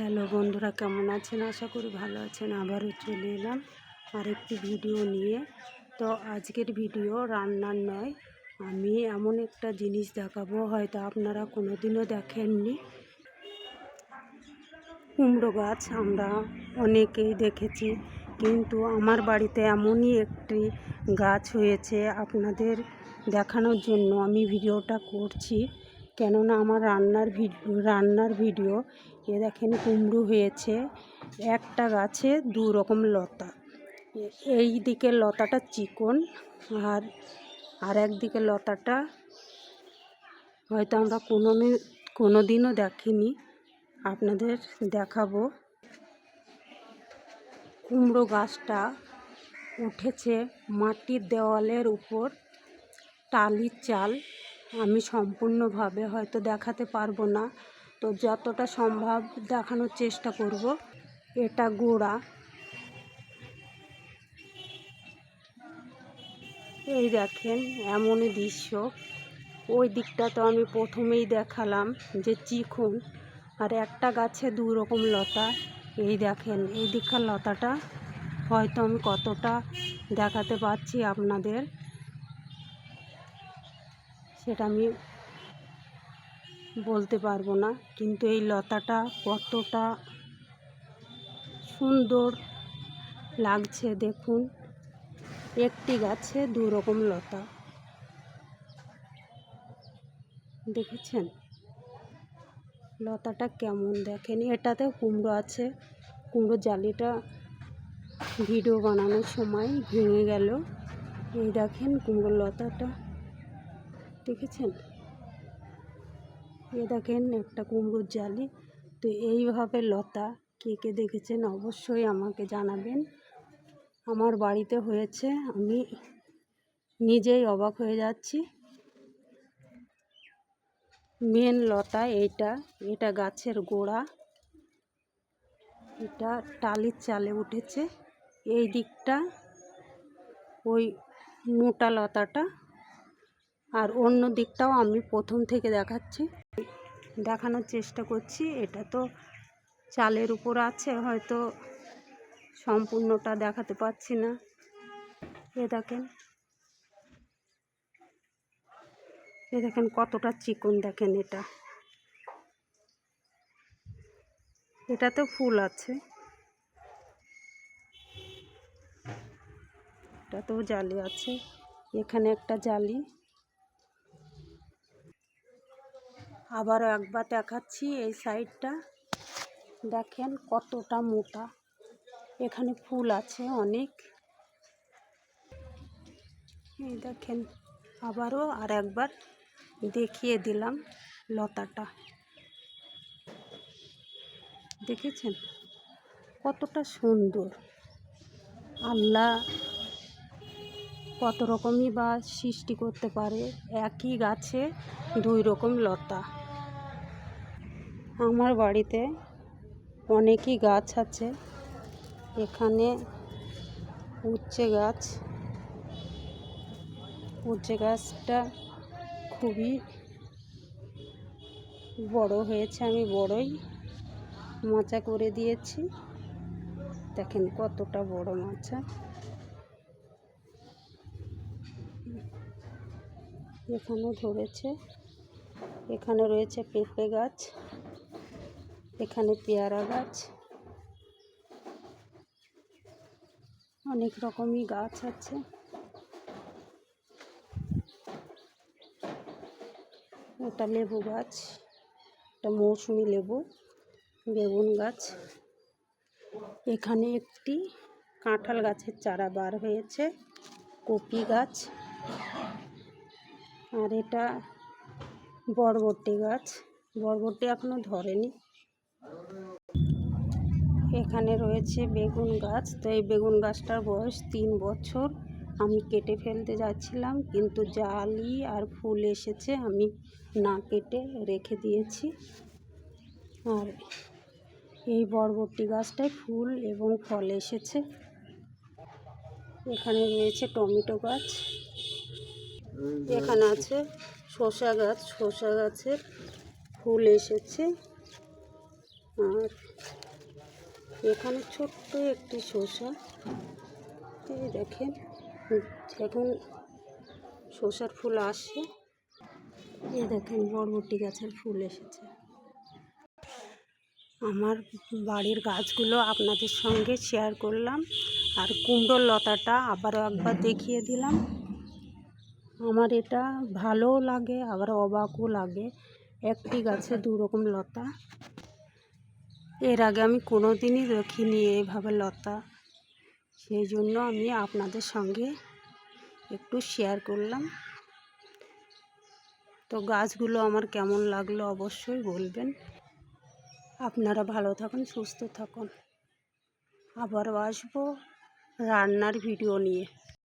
Hello বন্ধুরা, কেমন আছেন? আশা করি ভালো আছেন। আবারও চলে এলাম আরেকটি ভিডিও নিয়ে। তো আজকের ভিডিও রান্নার নয় আমি এমন একটা জিনিস দেখাবো, হয়তো আপনারা কোনোদিনও দেখেননি। কুমড়ো গাছ আমরা অনেকেই দেখেছি, কিন্তু আমার বাড়িতে এমনই একটি গাছ হয়েছে আপনাদের দেখানোর জন্য আমি ভিডিওটা করছি। কেননা আমার রান্নার ভিডিও রান্নার ভিডিও এ দেখেন কুমড়ো হয়েছে, একটা গাছে দু রকম লতা। এই দিকের লতাটা চিকন আর আর একদিকে লতাটা হয়তো আমরা কোনো কোনো দিনও দেখিনি, আপনাদের দেখাবো। কুমড়ো গাছটা উঠেছে মাটির দেওয়ালের উপর, টালির চাল। আমি সম্পূর্ণভাবে হয়তো দেখাতে পারব না। তো যতটা সম্ভব দেখানোর চেষ্টা করব। এটা গোড়া। এই দেখেন, এমনই দৃশ্য। ওই দিকটা তো আমি প্রথমেই দেখালাম যে চিকন, আর একটা গাছে দু রকম লতা। এই দেখেন, এই দিককার লতাটা হয়তো আমি কতটা দেখাতে পারছি আপনাদের। সেটা আমি বলতে পারব না, কিন্তু এই লতাটা কতটা সুন্দর লাগছে দেখুন। একটি গাছে দু রকম লতা। দেখেছেন? লতাটা কেমন দেখেন? এটাতে কুমড়ো আছে। কুমড়ো জালিটা ভিডিও বানানোর সময় ভেঙে গেল। এই দেখেন কুমড়োর লতাটা। দেখেছেন? এ দেখেন একটা কুমড়োর জালি। তো এইভাবে লতা কে কে দেখেছেন অবশ্যই আমাকে জানাবেন। আমার বাড়িতে হয়েছে, আমি নিজেই অবাক হয়ে যাচ্ছি। মেন লতা এইটা, এটা গাছের গোড়া। এটা টালির চালে উঠেছে। এই দিকটা, ওই মোটা লতাটা আর অন্য দিকটাও আমি প্রথম থেকে দেখাচ্ছি। দেখানোর চেষ্টা করছি, এটা তো চালের উপর আছে, হয়তো সম্পূর্ণটা দেখাতে পারছি না। এ দেখেন। এ দেখেন কতটা চিকন দেখেন এটা। এটাতে ফুল আছে। এটাতেও জালি আছে। এখানে একটা জালি। আবারও একবার দেখাচ্ছি এই সাইডটা। দেখেন কতটা মোটা। এখানে ফুল আছে অনেক। এই দেখেন, আবারও আর একবার দেখিয়ে দিলাম লতাটা। দেখেছেন? কতটা সুন্দর। আল্লাহ কত রকমই বা সৃষ্টি করতে পারে। একই গাছে দুই রকম লতা। আমার বাড়িতে অনেকই গাছ আছে। এখানে উচ্ছে গাছ। উচ্ছে গাছটা খুবই বড় হয়েছে, আমি বড়ই মাচা করে দিয়েছি। দেখেন কতটা বড় মাচা। এখানে ধরেছে, এখানে রয়েছে পেঁপে গাছ। এখানে পেয়ারা গাছ। অনেক রকমই গাছ আছে। এটা লেবু গাছ এটা মৌসুমি লেবু, বেগুন গাছ। এখানে একটি কাঁঠাল গাছের চারা বার হয়েছে, কপি গাছ। আর এটা বরবটি গাছ। বরবটি এখনও ধরেনি। এখানে রয়েছে বেগুন গাছ। তো এই বেগুন গাছটার বয়স তিন বছর। আমি কেটে ফেলতে যাচ্ছিলাম, কিন্তু জালি আর ফুল এসেছে, আমি না কেটে রেখে দিয়েছি। আর এই বরবটি গাছটায় ফুল এবং ফল এসেছে। এখানে রয়েছে টমেটো গাছ। এখানে আছে শসা গাছ, শসা গাছের ফুল এসেছে। আর এখানে ছোট্ট একটি শসা। এই দেখেন, এখন শসার ফুল আসছে এই দেখেন বরবটি গাছের ফুল এসেছে। আমার বাড়ির গাছগুলো আপনাদের সঙ্গে শেয়ার করলাম, আর কুমড়োর লতাটা আবারও একবার দেখিয়ে দিলাম। আমার এটা ভালোও লাগে, আবার অবাকও লাগে। একটি গাছে দু রকম লতা। এর আগে আমি কোনো দিনই দেখিনি এইভাবে লতা। সেই জন্য আমি আপনাদের সঙ্গে একটু শেয়ার করলাম। তো গাছগুলো আমার কেমন লাগল অবশ্যই বলবেন। আপনারা ভালো থাকুন, সুস্থ থাকুন। আবারও আসব রান্নার ভিডিও নিয়ে।